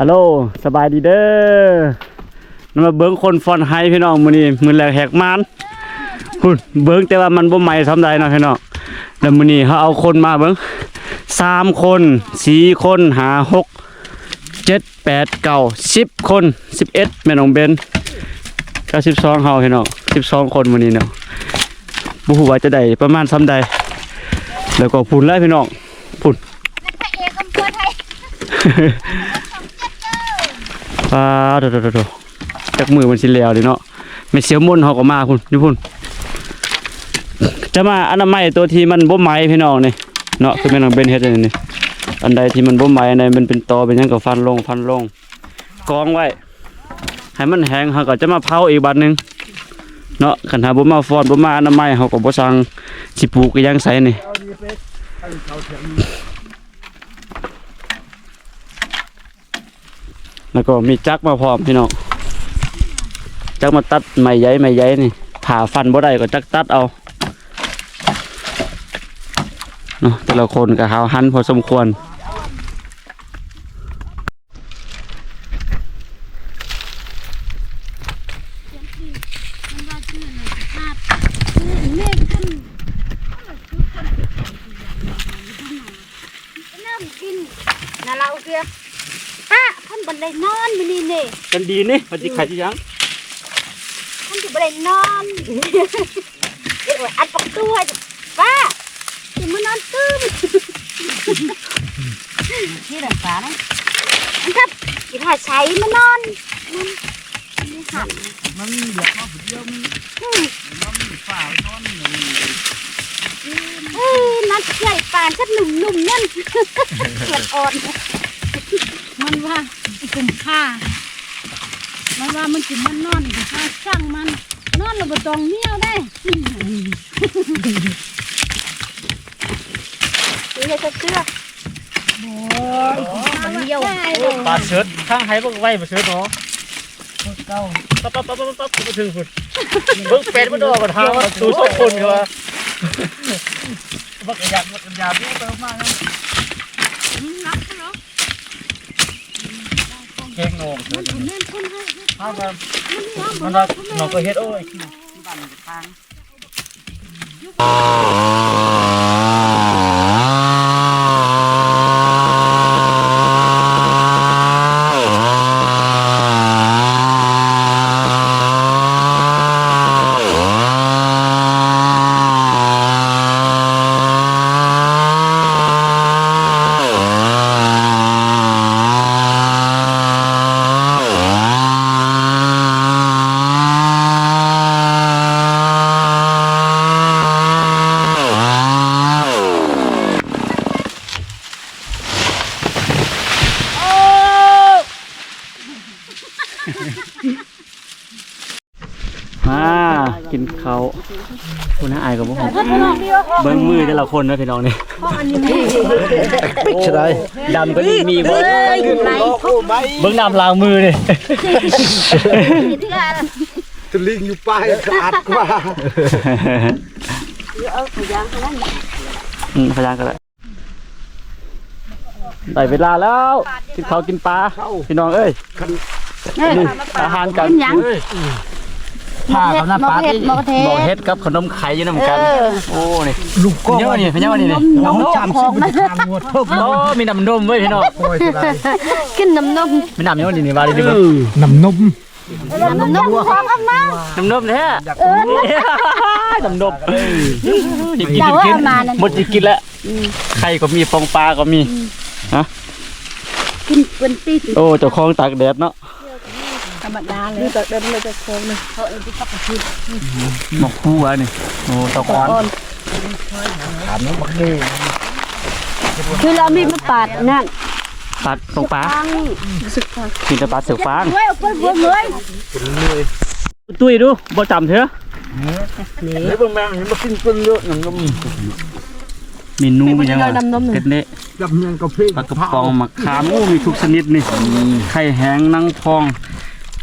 ฮัลโหลสบายดีเด้อนำมาเบิ้งคนฟอนไฮพี่น้องมื้อนี้มื้อแรกแหกมานคุณเบิ้งแต่ว่ามันบ่ใหม่ซำใดเนาะพี่น้องแล้วมื้อนี้เขาเอาคนมาเบิ้งสามคนสี่คนหาหกเจ็ดแปดเก้าสิบคนสิบเอ็ดแม่น้องเบนเก้าสิบสองเฮาพี่น้องสิบสองคนมื้อนี้เนาะบ่ฮู้ว่าจะได้ประมาณซำใดแล้วก็พุ่นแล้วพี่น้องพุ่น ปลาโดดโดดโดดจากมือมันสิแล้วดิเนาะไม่เสียวมุ่นเขาก็มาพุ่นนี่พุ่นจะมาอันามัยตัวที่มันบ่ไหมพี่น้องนี่เนาะคือแม่นองเบนเฮ็ดอันนี้อันใดที่มันบ่ไหมอันใดมันเป็นตอเป็นยังก็ฟันลงฟันลงกองไว้ให้มันแห้งเขาก็จะมาเผาอีกบัดหนึงเนาะคันหาบ่มาฟอนบ่มาอนามัยเขาก็บ่สั่งสิปลูกียังใส่นี่ แล้วก็มีจักมาพร้อมพี่น้องจักมาตัดไม้ใหญ่ไม้ใหญ่นี่ผ่าฟันบ่ได้ก็จักตัดเอาเนาะแต่ละคนก็หาหันพอสมควรนั่นเราเกีย บันไดนอนมื้อนี้นี่กันดีนี่มันสิขายที่ยังท่านจะบันไดนอนเดี๋ยวอัดประตูให้ป้าจะมานอนตื้มนี่แหละป้านะอันครับกินหาใช้มานอนมันไม่หันมันเดือดมาผู้เดียวมันมันฝ่าวนอนอยู่เอ้ยนัดใหญ่ป่านชัดหนุ่มหนุ่มๆนั่นมันอ่อนมันว่า กุมค่ามันว่ามันจิมันนอนกุมค่าช่างมัน นอนแล้วบ่ต้องเมียวได้นี่จะเสื้อโอ้ยกุมค่าเดียวได้เลยปลาเชิดข้างไห้บ่ไว้บ่เชิดเนาะเก้าปั๊บปั๊บปั๊บปั๊บปั๊บไปถึงพุ่นเบิ่งเป็ดมันดอกกันทางมาสู่สองคนคือว่าบักกระยาบักกระยาพี่เติมมากนะนักเหรอเก่งโหนงมันแม่นคนให้ถ้ามันมันนว่าว่าหนองก็เฮ็ดโอ้ย มากินข้าวคุณน้าอายกับพวกผมเบิ้งมือแต่ละคนนะพี่น้องนี่ใช่ได้ดำก็นี่มีเบิ้งเบิ้งน้ำล้างมือนี่ตะลิงอยู่ป้ายขาดกว่าอืมพยานกันเลยได้ เวลาแล้วกินข้าวกินปลาพี่น้องเอ้ยนี่อาหารกันยังผ้าเขาหน้าหมอปาเห็ดหมอเทบอกเฮ็ดกับขนมไข่อยืนนำกันโอ้นี่ลูกก้เยอะนี่พี่เยอะนี่นี่น้องจำสิบทางหมดเพิ่มโอ้มีน้ำนมเว้ยพี่น้องโอ้ยได้กินน้ำนมมีน้ำเยอะนี่นี่ว่าดีดีกว่าน้ำนมน้ำนมของอามาน้ำนมแท้เออน้ำนมกินกินเรากินเอามานั่นหมดจะกินแล้วไข่ก็มีฟองปลาก็มี กินเป็นตีโอ้เจ้าของตากแดดเนาะธรรมดาเลยนี่ก็เดินเลยจะโค้งเลยเขาเองที่ขับไปคือหมกคู่อะนี่โอ้ตะกอนถามน้องบักนี่คือเรามีมาปาดนั่นปัดฟองปลาฟังกินแต่ปลาเสือฟางเว้ยเอาไปเว้ยเว้ยตุ้ยดูบ่จำเถอะเฮ้ยเบิ่งแม่งมากินเป็นเยอะน้ำนม เมนูมันยังเผ็ดเละจำยังกับพี่ปลากระป๋องมะขามโอ้มีทุกชนิดนี่ไข่แห้งนังพอง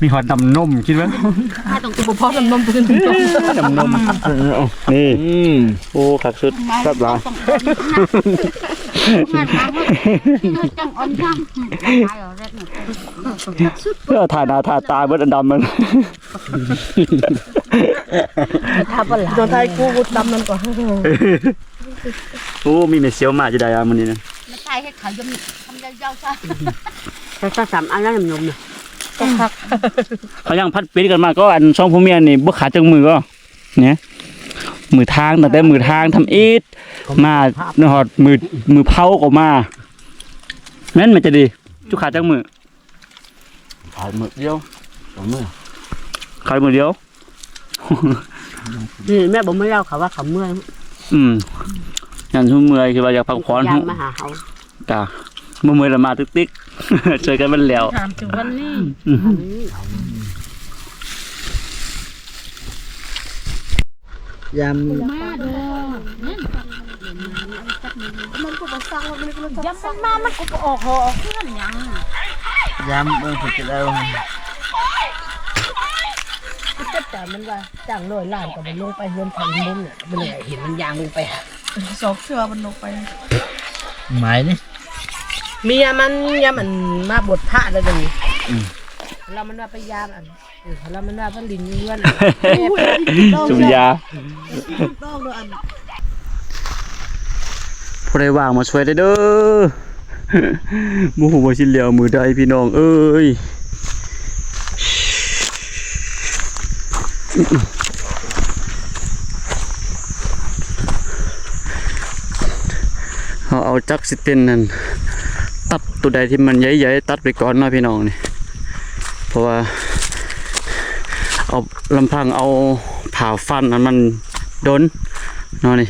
มีหอดดำนมคิดว่าถ้าต้องตัวพ่อน้ำนมตื่นดำนมนี่อืมโอ้ขักสุดครับหลายจังอ่อนจังตายเหรอเร็ดเพื่อถ่ายหน้าถ่ายตาเบิดอันดำมันถ้าบ่หลาโดนไทยกูดำมันก่อน โอ้มีเมเซียวมาจะได้อะมื้อนี้นะไม่ใช่ให้เขายมทำยาวๆซะแต่ถ้าสามอันนั้นนมน่ะเขายังพัดปิดกันมาก็อันช่องผู้เมียนี่บ่ขาดจังมือก็เนี่ยมือทางตั้งแต่มือทางทำอีทมาเนฮอดมือมือเผาก็มาแม่นมันจะดีจุขาดจังมือถ่ายหมึกเดียวสองมือขาดมือเดียวนี่แม่บอกไม่เล่าเขาว่าเขาเมื่อยอืม ยันทุ่มเมื่อยคือว่าอยากพักผ่อนยางมาหาเขากะเมื่อเมื่อยละมาตึกติ๊กเจอกันมันแล้วถามถึงวันนี้อืมยามมาเด้อนั่นมันก็มาสร้างมันก็มายังมันมามันก็ออกหอออกเพื่อนหยังยามเบิ่งผิดกันแล้วจัดการมันว่าจ้างร้อยล้านก็มันลงไปเงินพันมุมเนี่ยมันเลยเห็นมันยางลงไป สองเชือมันลงไปหมายนี่เมียมันยามันมาบวชพระแล้วกันเรามันว่าไปยามอันเออเรามันว่าพันลินเงื่อนจุมยาผู้ใดว่างมาช่วยได้เด้อบ่ฮู้ว่าสิเหลียวมือใดพี่น้องเอ้ย เอาจักสิเต็นนั่นตัดตัวใดที่มันใหญ่ๆตัดไปก่อนนาะพี่น้องนี่เพราะว่า เอาลำพังเอาผ่าฟันนั้นมันโดนนาะนี่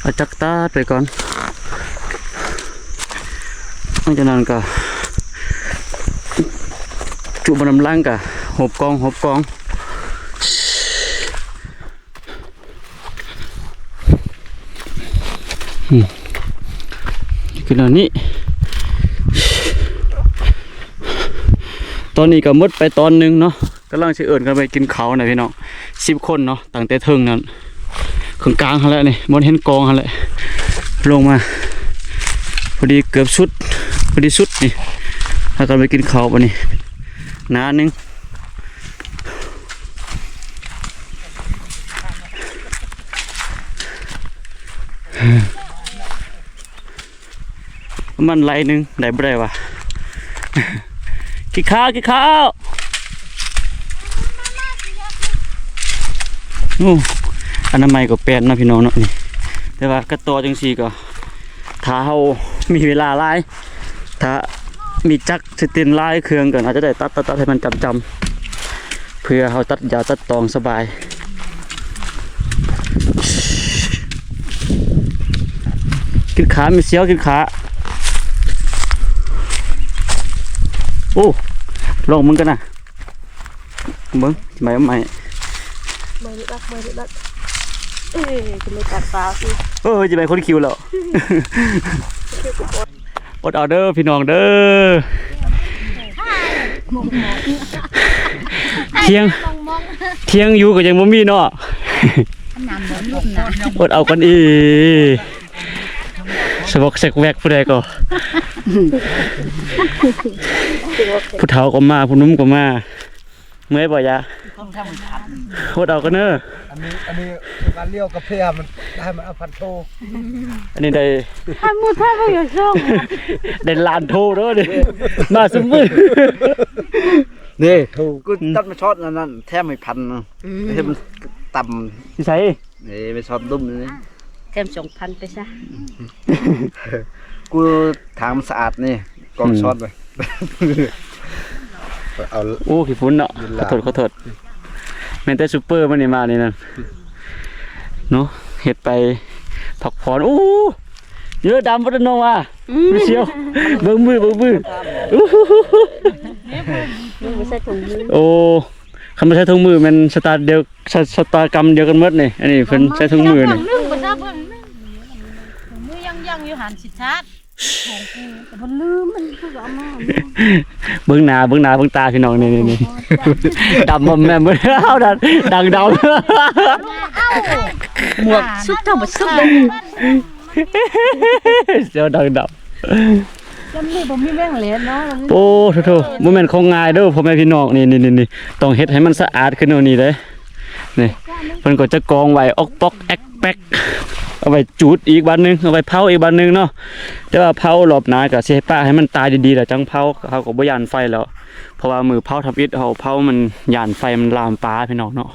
เอาจักตัดไปก่อนหลังจากนั้นก็จุบนำล่างก็หบกองหบกองคื อตอนนี้ตอนนี้ก็หมดไปตอนหนึงเนาะกำลังสิเอิญกันไปกินเขาวนะพี่น้องสิบคนเนาะตั้งแต่เทิงนั้นข้างกลางเขาแหละนี่บนเห็นกองเขาแหละลงมาพอดีเกือบสุดพอดีสุดนี่ถ้ากันไปกินเขาปะนี่นาหนึงประ มันไรหนึ่งได้บ่ได้วะกินข้าวกินข้าวโอ้อันามัยก็แปลนเนาะพี่น้องเนาะนี่แต่ว่ากระตัวจังซี่ก็ถ้าเฮามีเวลาหลายถ้ามีจักสตินหลายเครื่องกันอาจจะได้ตัดตัดตัดให้มันจำจำเพื่อเฮาตัดยาตัดตองสบายกินขาไม่เสียวกินขา โอ้ลองมึงกันนะมึงทำไมไม่ไม่ได้รักไม่ได้รักเอ้ยจะไม่ตัดฟ้าสิเออจะไปคนคิวแล้วอดเอาเด้อพี่น้องเด้อเที่ยงเที่ยงอยู่ก็ยังบ่มีเนาะน้ำบ่ลุ่มนะอดเอากันอีสวอกแสกแวกผู้ใดก็ ผู้เฒ่าก็มาผู้หนุ่มก็มาเมื่อยบ่ยะอดเอากันเด้ออันนี้อันนี้การเลี้ยวกระเพียมันได้มันเอาพันโทอันนี้ได้ถ้ามือถ้าไม่อยากช่องได้ลานโทเด้อดิมาสมมือนี่ถูกกูตัดมาช็อตนั่นนั่นแทบไม่พันนะให้มันต่สิใส่ำนี่ไปช็อตดุ้มนี่เต็มสองพันไปซะ กูถามนสะอาดนี่กองช็อตไป เอา โอ้ขี้ฝุ่นเนาะยินขลา อโทษขอโทษแม่นแต่ซูเปอร์มันนี่มานี่นั่นเนาะเฮ็ดไปพักผ่อนโอ้เยอะดำบ่ได้น้องว่าไม่เชียวเบิ่งมือเบิ่งมืออู้หูหูหูมือไม่ใช่ถุงมือโอ้คำว่าใช้ถุงมือมันสตาร์เดียวสสตาร์กรรมเดียวกันหมดนี่อันนี้เพิ่นใช้ถุงมือนี่ นึ่งบ่ทราบเพิ่นนึ่งมือยังยังอยู่หันสิชาติของกู แต่บ่ลืมมันคือเอามาเบิ่งหน้าเบิ่งหน้าเบิ่งตาพี่น้องนี่นี่นี่ดำบ่แม่นเบิ่งเอาดังดังดำหมวกซุปเท่าบ่ซุปเลยเจ้าดังดำจำนี่ผมมีแม่งเหรียญเนาะโอ้โถโถบ่แม่นของง่ายเด้อพ่อแม่พี่น้องนี่นี่นี่นี่ต้องเฮ็ดให้มันสะอาดขึ้นเอานี่เด้นี่เพิ่นก็จะกองไว้ออกปอกแอกแป๊ก เอาไว้จูดอีกบันหนึงเอาไว้เผาอีกบันหนึงเนาะแต่ว่าเผารอบหน้าก็สิให้ป้าให้มันตายดีๆแล้วจังเผาเขาก็บ่ยานไฟแล้วเพราะว่ามือเผาทับอิฐเขาเผามันยานไฟมันลามปลาพี่น้องเนาะ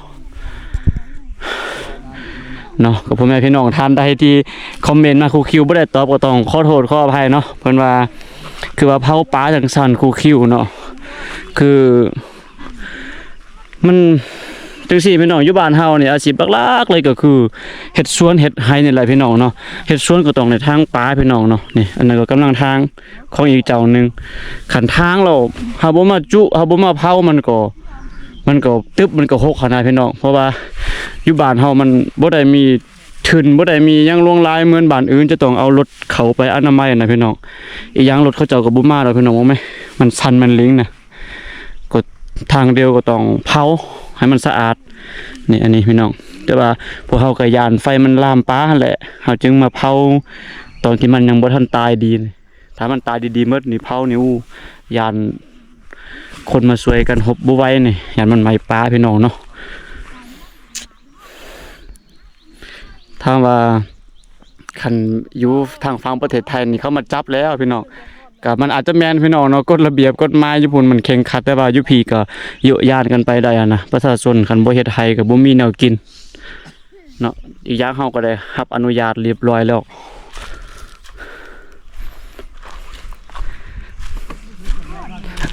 เนาะก็พ่อแม่พี่น้องท่านใดที่คอมเมนต์มาครูคิวบ่ได้ตอบก็ต้องขอโทษขออภัยเนาะเพิ่นว่าคือว่าเผาปลาจังสันคูคิวเนาะคือมัน จังสี่พี่น้องอยู่บ้านเฮาเนี่ยอาชีพหลักๆเลยก็คือเฮ็ดสวนเฮ็ดไร่นี่แหละพี่น้องเนาะเฮ็ดสวนก็ต้องในทางปลาพี่น้องเนาะนี่อันนั้นก็กำลังทางของอีกเจ้าหนึงขันทางเราเฮาบ่มาจุเฮาบ่มาเผามันก็มันก็ตึบมันก็หกขนาดพี่น้องเพราะว่าอยู่บ้านเฮามันบ่ได้มีทุนบ่ได้มียังลวงลายเหมือนบ้านอื่นจะต้องเอารถเขาไปอนามัยนะพี่น้องอีกอย่างรถเขาเจ้าก็บ่มาแล้วพี่น้องว่าไหมมันชันมันลิงนะก็ ทางเดียวก็ต้องเผาให้มันสะอาดนี่อันนี้พี่น้อง แต่ว่าพวกเฮาก็ยานไฟมันลามป้าแหละเฮาจึงมาเผาตอนที่มันยังบ่ทันตายดีถ้ามันตายดีๆหมดนี่เผานี่อู้ยานคนมาช่วยกันหบบ่ไว้นี่ยานมันไหม้ป้าพี่น้องเนาะถ้าว่าคันอยู่ทางฝั่งประเทศไทยนี่เขามาจับแล้วพี่น้อง ก็มันอาจจะแมนพี่น้องเนาะกฎระเบียบกฎหมายญี่ปุ่นมันเคร่งครัดแต่ว่ายู่พี่ก็ยุยานกันไปได้อะนะประชาชนคันบ่เฮ็ดให้ก็บ่มีแนวกินเนาะอีกอย่างเฮาก็ได้รับอนุญาตเรียบร้อยแล้ว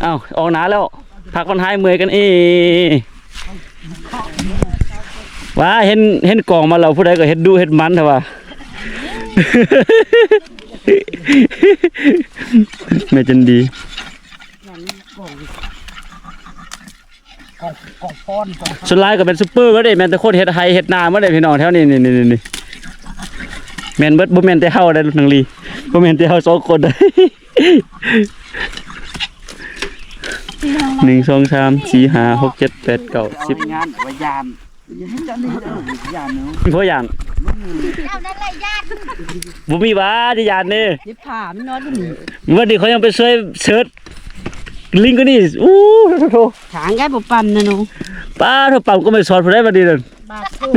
อ้าวออกหนาแล้วพักคนหายเมื่อยกันเอว่าเห็นเห็นกล่องมาแล้วผู้ใดก็เฮ็ดดูเฮ็ดมันเถอะว่า แม่จันดีสุดท้ายก็เป็นซุปเปอร์ก็ได้แมนแต่โคตรเฮ็ดไฮเฮ็ดนามาได้พี่น้องแถวนี้นี่นี่นี่แมนเบิร์ดบ่แมนแต่เฮาได้ลูกนางลีบ่แมนแต่เฮาสองคนได้หนึ่งสองสามสี่ห้าหกเจ็ดแปดเก้าสิบงานว่ายาน อย่าให้เจ้านี่เด้อยานเนาะมีพ่อย่างเอานั่นแหละญาติบ่มีว่าที่ยานนี่ยิบผ่ามันนอนอยู่นี่วันนี้เขายังไปช่วยเสิร์ชลิงก์ก็นี่อู้โถถางแกบ่ปั่นนะหนูป้าเถ้าปั๊มก็ไม่สอนผู้ใดบัดนี้นั่นบาดสู้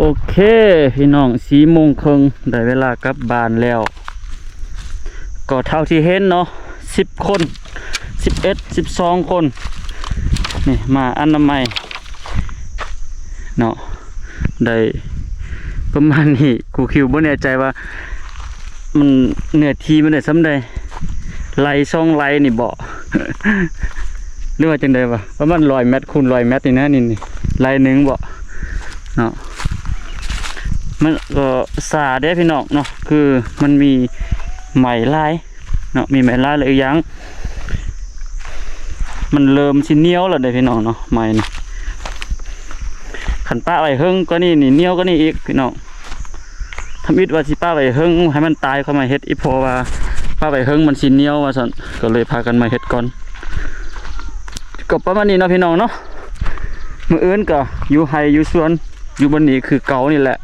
โอเค พี่น้องสีโมงครึ่งได้เวลากลับบ้านแล้ว ก็เท่าที่เห็นเนาะสิบคนสิบเอ็ดสิบสองคน นี่มาอันามัยเนาะได้ประมาณนี้ครูคิวบ่แน่ใจว่า มันเนื้อทีมันได้สำใดไล่ช่องไล่นี่เบ่หรือว่าจังใดวะประมาณร้อยเมตคูณร้อยเมตนี่นะนี่นี่ไล่หนึ่งเบ่เนาะ มันก็สาได้พี่น้องเนาะคือมันมีไหมลายเนาะมีไหมลายเลยอีกอย่างมันเริ่มสิเนี้ยวแล้วได้พี่น้องเนาะไหมนี่ขันป้าไว้เฮิงก็นี่นี่เนี้ยวก็นี่อีกพี่น้องทำอิดว่าสิป้าไว้เฮิงให้มันตายเข้ามาเฮ็ดอีพอว่าป้าไว้เฮิงมันสิเนี้ยวว่าซั่นก็เลยพากันมาเฮ็ดก่อนก็ประมาณนี้เนาะพี่น้องเนาะมืออื่นก็อยู่ไห้อยู่สวนอยู่บนนี้คือเก่านี่แหละ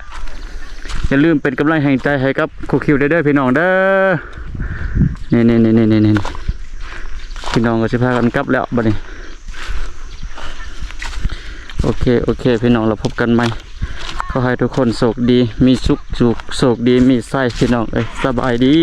อย่าลืมเป็นกำลังแห่งใจให้กับครูคิวได้เด้อพี่น้องเด้อนี่นี่นี่นี่นี่นี่พี่น้องก็จะพากันกลับแล้วบัดนี้โอเคโอเค พี่น้องเราพบกันใหม่ขอให้ทุกคนโชคดี มีสุขสุขโชคดีมีไส้พี่น้องเอ้ยสบายดี